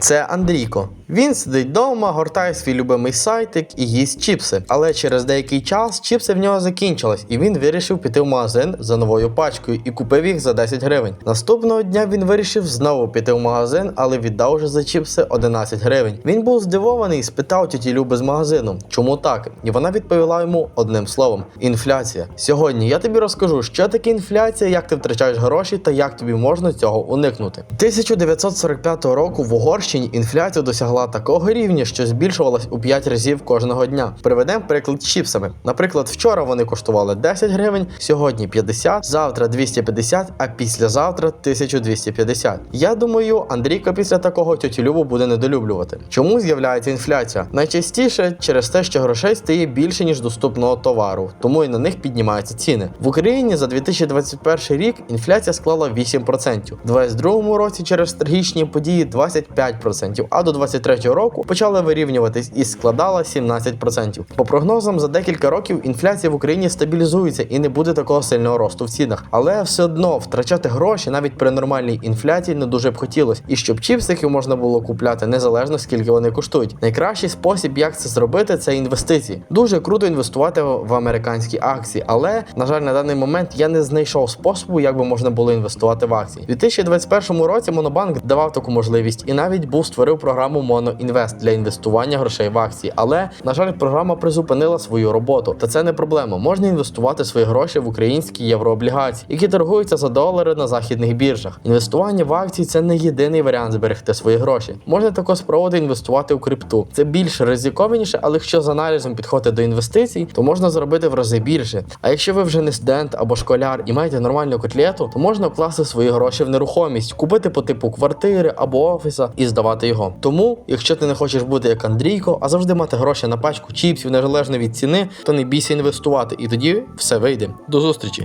Це Андрійко. Він сидить вдома, гортає свій любимий сайтик і їсть чіпси. Але через деякий час чіпси в нього закінчились, і він вирішив піти в магазин за новою пачкою і купив їх за 10 гривень. Наступного дня він вирішив знову піти в магазин, але віддав уже за чіпси 11 гривень. Він був здивований і спитав тіті Люби з магазину, чому так? І вона відповіла йому одним словом: інфляція. Сьогодні я тобі розкажу, що таке інфляція, як ти втрачаєш гроші та як тобі можна цього уникнути. 1945 року в Угорщині інфляція досягла такого рівня, що збільшувалась у 5 разів кожного дня. Приведемо приклад з чіпсами. Наприклад, вчора вони коштували 10 гривень, сьогодні 50, завтра 250, а післязавтра 1250. Я думаю, Андрійко після такого Любу буде недолюблювати. Чому з'являється інфляція? Найчастіше через те, що грошей стає більше ніж доступного товару, тому і на них піднімаються ціни. В Україні за 2021 рік інфляція склала 8%. У 2022 році через трагічні події 25%, а до 2023 року почала вирівнюватись і складала 17%. По прогнозам, за декілька років інфляція в Україні стабілізується і не буде такого сильного росту в цінах. Але все одно втрачати гроші навіть при нормальній інфляції не дуже б хотілося. І щоб чіпсики можна було купляти незалежно скільки вони коштують. Найкращий спосіб, як це зробити, це інвестиції. Дуже круто інвестувати в американські акції, але на жаль, на даний момент я не знайшов способу, як би можна було інвестувати в акції. У 2021 році Монобанк давав таку можливість і навіть був створив програму MonoInvest для інвестування грошей в акції. Але на жаль, програма призупинила свою роботу. Та це не проблема. Можна інвестувати свої гроші в українські єврооблігації, які торгуються за долари на західних біржах. Інвестування в акції це не єдиний варіант зберегти свої гроші. Можна також спробувати інвестувати у крипту. Це більш ризикованіше, але якщо з аналізом підходити до інвестицій, то можна зробити в рази більше. А якщо ви вже не студент або школяр і маєте нормальну котлету, то можна вкласти свої гроші в нерухомість, купити по типу квартири або офіса і здавати його. Тому, якщо ти не хочеш бути як Андрійко, а завжди мати гроші на пачку чіпсів незалежно від ціни, то не бійся інвестувати, і тоді все вийде. До зустрічі!